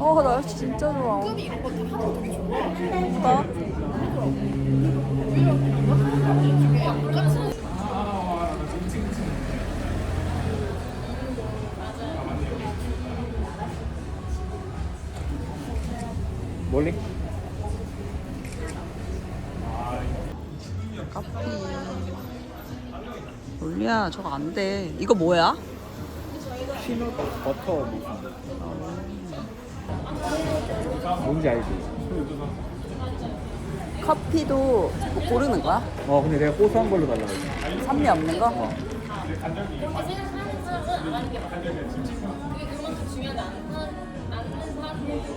어 날씨 진짜 좋아. 끈 이런 것도 하나도 되게 좋아. 멀 올리야 저거 안 돼. 이거 뭐야? 피넛 버터 무슨 뭔지 알지? 커피도 뭐 고르는 거야? 어 근데 내가 고소한 걸로 달라고 했어 산미 없는 거? 어.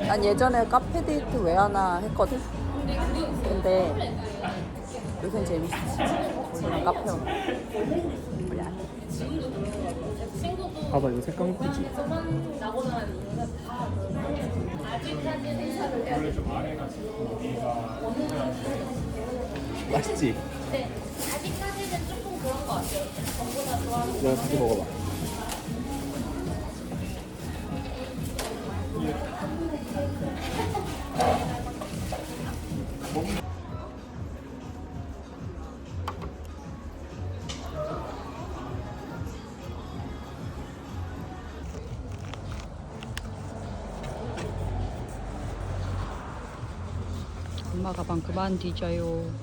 난 예전에 카페 데이트 왜 하나 했거든. 근데 요새 재밌었어. 오늘 카페 오는 거. 해. 봐봐 이거 색감 이쁘지? 맛있지? 네, 아직까지는 조금 그런 것 같아요. 전보다 좋아하는 내가 다시 먹어봐 그만 뒤져요.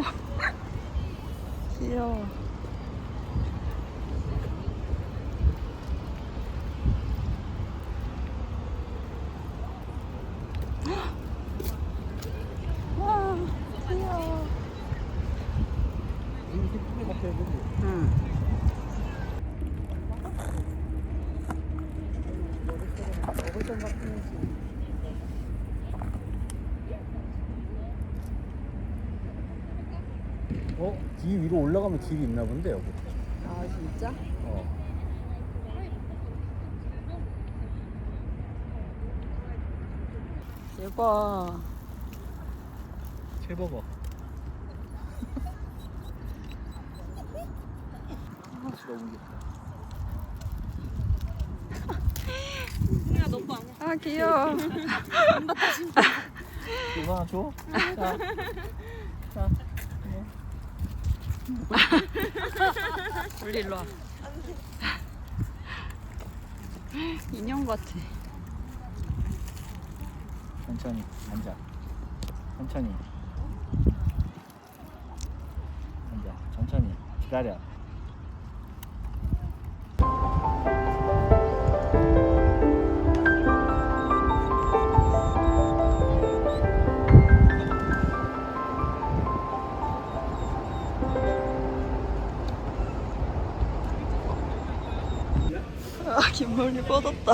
귀여워. 와, 귀여워. 응. 어? 길 위로 올라가면 길이 있나 본데 여기 아, 진짜? 어. 대박. 채버거 아 진짜 너무 귀엽다 아, 귀여워. 이거 하나 줘? 자. 자. 우리 일로 와. 인형 같아. 천천히 앉아 천천히 앉아 천천히 기다려 뻗었다.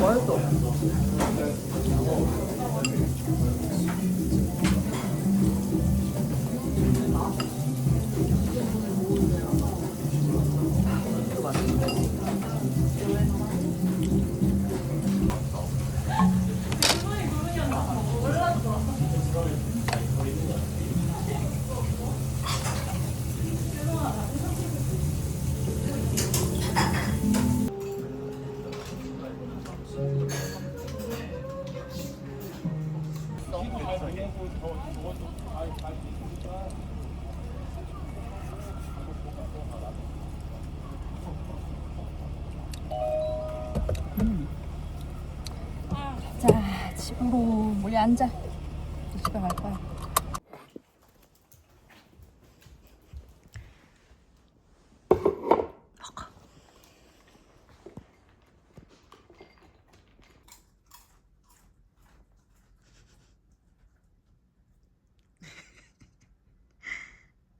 맛있어. 앉아. 집에 갈 거야. 먹어.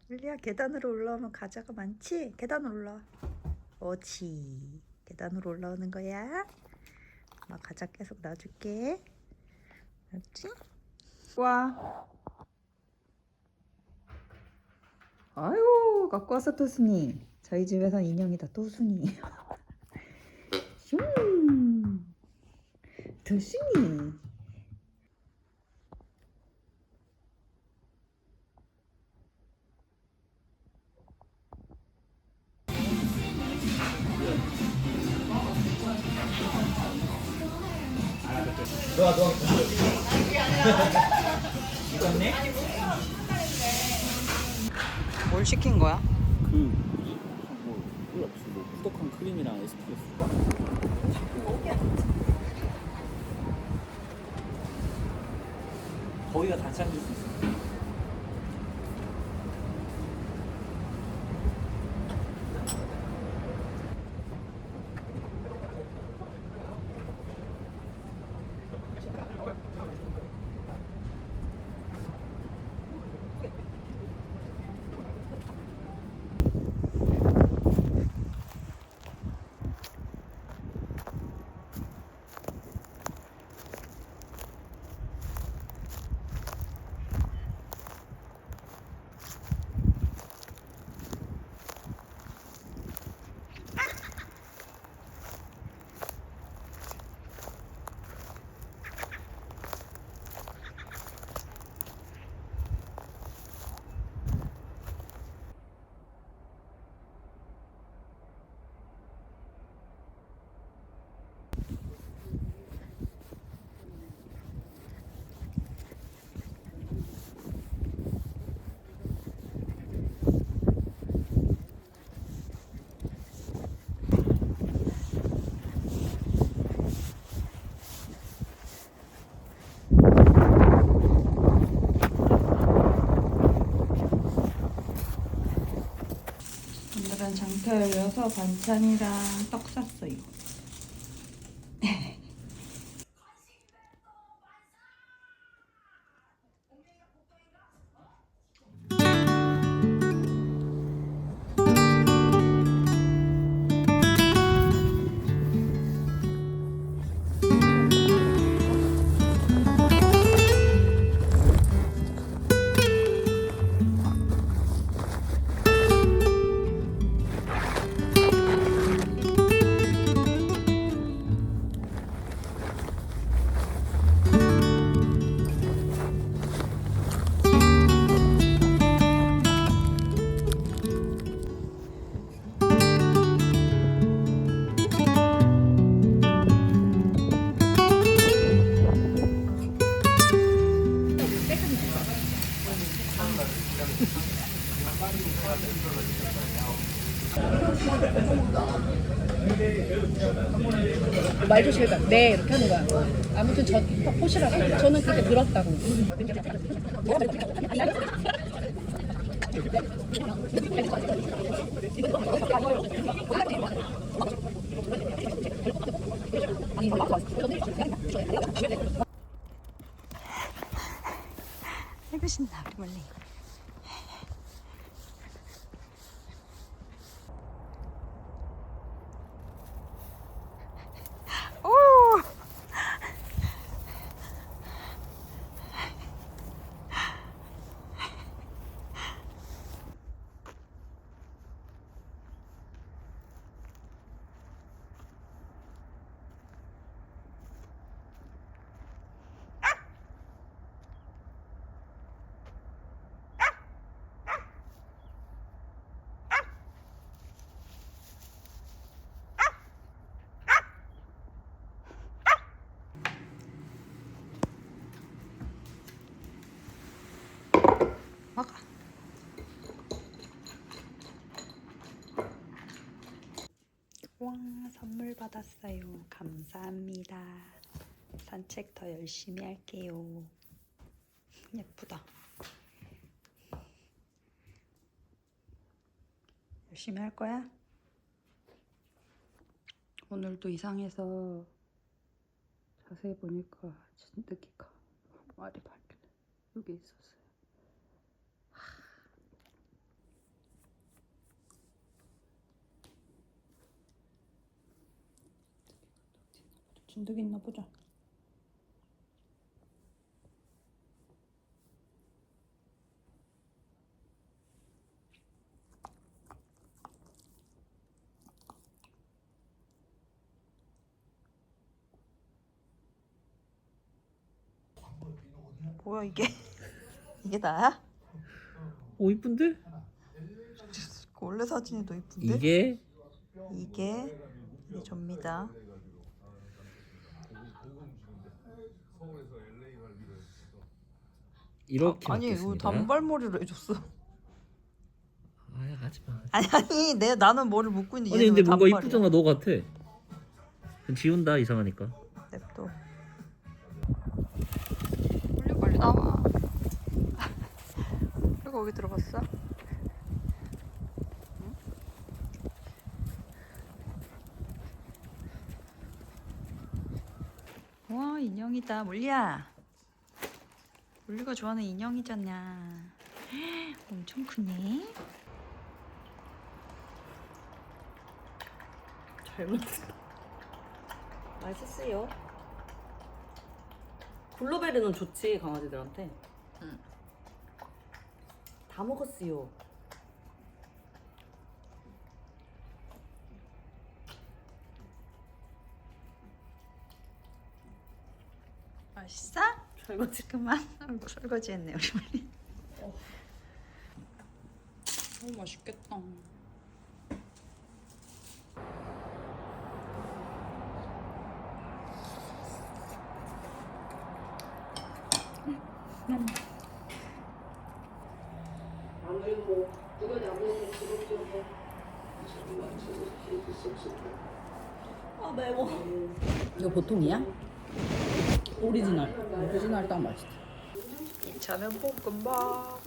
릴리야 계단으로 올라오면 과자가 많지? 계단으로 올라와. 옳지. 계단으로 올라오는 거야. 엄마 과자 계속 놔줄게. 알았지? 와. 아유, 갖고 왔어, 토순이. 저희 집에선 인형이 다, 토순이. 슝. 토순이. 뭘 시킨 거야? 그 뭐, 몰라 무슨 뭐 꾸덕한 크림이랑 에스프레소. 거기가 다 찾을 수 있어. 오늘은 장터 열려서 반찬이랑 떡 샀어요. 제일 가. 네 이렇게 하는 거야. 아무튼 저 호시라고. 저는 그게 들었다고. 고신 와 선물 받았어요. 감사합니다. 산책 더 열심히 할게요. 예쁘다. 열심히 할 거야? 오늘도 이상해서 자세히 보니까 진드기가 한 마리 발견. 여기 있었어 진드기 있나 보자. 뭐야 이게? 이게 나야? 오 이쁜데? 원래 사진이 더 이쁜데? 이게 이게 이 접니다. 이렇게 아니 이거 맞겠습니다. 단발머리로 해줬어. 아야 하지 마. 아니 아니 내 나는 머리 묶고 있는데 아니 얘는 근데 왜 뭔가 단발이야? 이쁘잖아 너 같아. 지운다 이상하니까. 냅둬. 빨리 빨리 나와. 우리 거기 들어갔어? 와 인형이다 물리야. 물리가 좋아하는 인형이잖냐. 엄청 크네. 잘 만든다. 맛있어요. 블루베리는 좋지 강아지들한테. 응. 다 먹었어요. 맛있어? 설거지 그만. 아이고 설거지 했네 우리 말이. 너무 맛있겠다. 아 매워. 이거 보통이야? 오리지널. 오리지널 딱 맛있어. 저는 볶음밥.